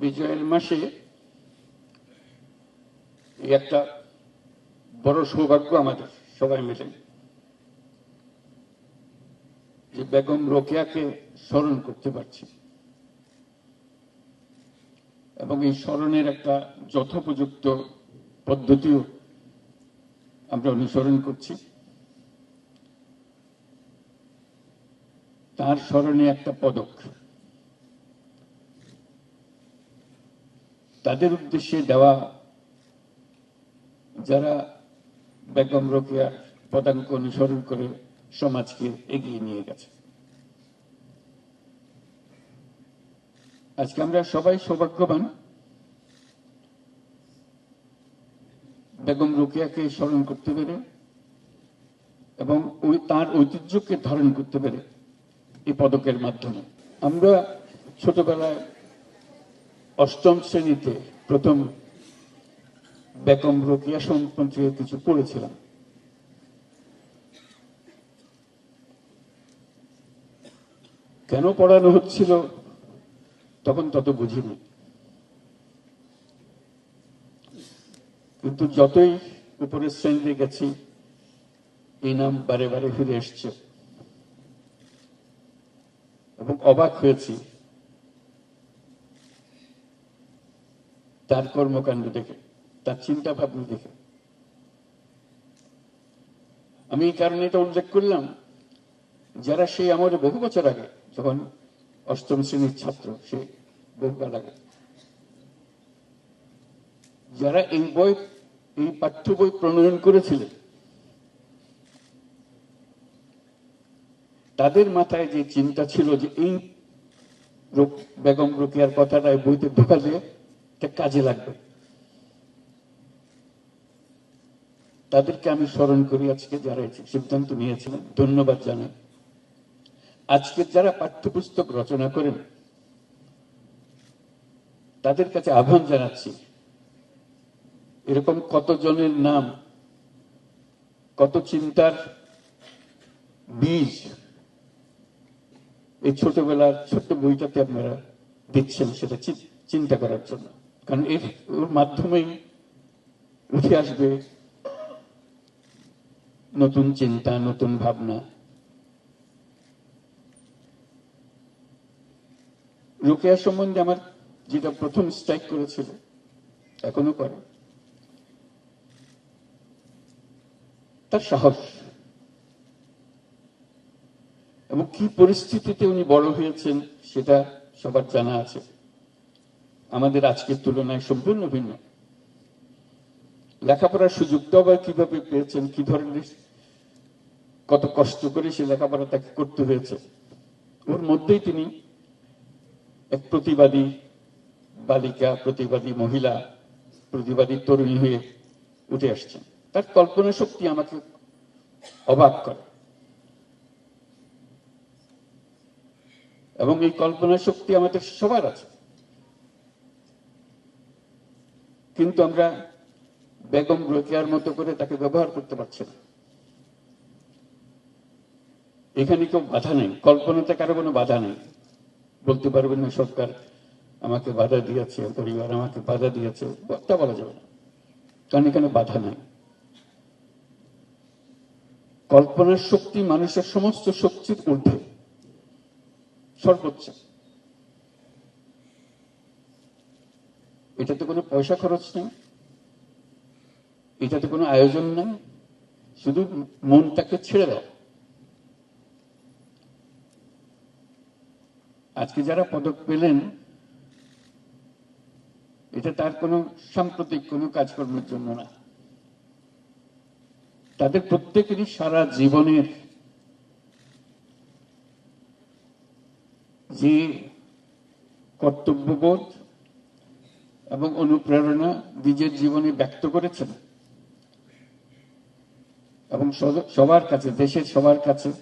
বিজয়ের মাসে একটা বড় সৌভাগ্য আমাদের সবাই মিলে। যে বেগম রোকেয়াকে স্মরণ করতে পারছি। এবং এই স্মরণের একটা যথোপযুক্ত পদ্ধতিও আমরা অনুসরণ করছি। তার স্মরণে একটা পদক। তাদের উদ্দেশ্যে দেওয়া যারা বেগম রোকেয়ার পদাঙ্ক অনুসরণ করে সমাজকে এগিয়ে নিয়ে গেছে। আজকে আমরা সবাই সৌভাগ্যবান বেগম রোকেয়াকে স্মরণ করতে পেরে এবং ওই তার ঐতিহ্যকে ধারণ করতে পেরে এই পদকের মাধ্যমে। আমরা ছোটবেলায় অষ্টম শ্রেণীতে প্রথম বেগম রোকিয়া সম্পর্কে কিছু পড়েছিলাম। কেন পড়ানো হচ্ছিল তখন তত বুঝিনি। কিন্তু যতই উপরের শ্রেণীতে গেছি, এই নাম বারে বারে ফিরে এসছে। এবং অবাক হয়েছি তার কর্মকাণ্ড দেখে, তার চিন্তা ভাবনা দেখে। আমি এই কারণে এটা উল্লেখ করলাম, যারা সেই আমার বহু বছর আগে, যখন অষ্টম শ্রেণির ছাত্র, সে বহুকাল আগে, যারা এই বই, এই পাঠ্য বই প্রণয়ন করেছিলেন তাদের মাথায় যে চিন্তা ছিল যে এই বেগম রোকেয়ার কথাটা বইতে ঢোকালে এটা কাজে লাগবে। তাদেরকে আমি স্মরণ করি আজকে যারা সিদ্ধান্ত নিয়েছিলেন। ধন্যবাদ জানাই। আজকে যারা পাঠ্যপুস্তক রচনা করেন, তাদের কাছে আহ্বান জানাচ্ছি, এরকম কতজনের নাম, কত চিন্তার বীজ এই ছোটবেলার ছোট্ট বইটাতে আপনারা দিচ্ছেন সেটা চিন্তা করার জন্য। কারণ এর ওর মাধ্যমেই উঠে আসবে নতুন চিন্তা, নতুন ভাবনা। রোকেয়া সম্বন্ধে আমার যেটা প্রথম স্ট্রাইক করেছিল, এখনও করে। তার সাহস। এবং কি পরিস্থিতিতে উনি বড় হয়েছেন, সেটা সবার জানা আছে। আমাদের আজকের তুলনায় সম্পূর্ণ ভিন্ন লেখাপড়ার সুযোগটা আবার কীভাবে পেয়েছেন, কি ধরনের কত কষ্ট করে সে লেখাপড়া তাকে করতে হয়েছে। ওর মধ্যেই তিনি এক প্রতিবাদী বালিকা, প্রতিবাদী মহিলা, প্রতিবাদী তরুণী হয়ে উঠে আসছেন। তার কল্পনা শক্তি আমাকে অবাক করে। এবং এই কল্পনা শক্তি আমাদের সবার আছে। কিন্তু আমরা বেগম রোকেয়ার মতো করে তাকে ব্যবহার করতে পারছি না। এখানে কেউ বাধা নেই, কল্পনাতে কারও কোনো বাধা নেই। বলতে পারবেন না, সরকার আমাকে বাধা দিয়েছে, পরিবার আমাকে বাধা দিয়েছে তা বলা যাবে না। কারণ এখানে বাধা নাই। কল্পনার শক্তি মানুষের সমস্ত শক্তির ঊর্ধ্বে। সর্বোচ্চ। এটাতে কোনো পয়সা খরচ নেই। এটাতে কোনো আয়োজন নেই। শুধু মনটাকে ছেড়ে দাও। আজকে যারা পদক পেলেন, এটা তার কোনো সাম্প্রতিক কোনো কাজকর্মের জন্য না। তাদের প্রত্যেকেরই সারা জীবনের যে কর্তব্যবোধ এবং অনুপ্রেরণা নিজের জীবনে ব্যক্ত করেছেন এবং সবার কাছে, দেশের সবার কাছে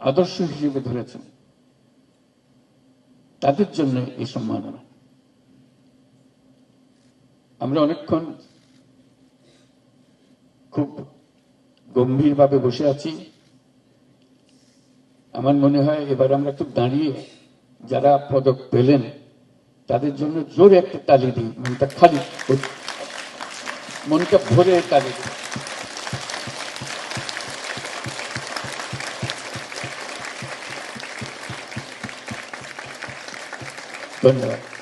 আদর্শ হিসেবে ধরেছেন। তাদের জন্য এই সম্মাননা। আমরা অনেকক্ষণ খুব গম্ভীরভাবে বসে আছি। আমার মনে হয় এবার আমরা একটু দাঁড়িয়ে যারা পদক পেলেন তাদের জন্য জোরে একটা তালি দিই। মনটা খালি মনটা ভরে তালি দিই। ধন্যবাদ।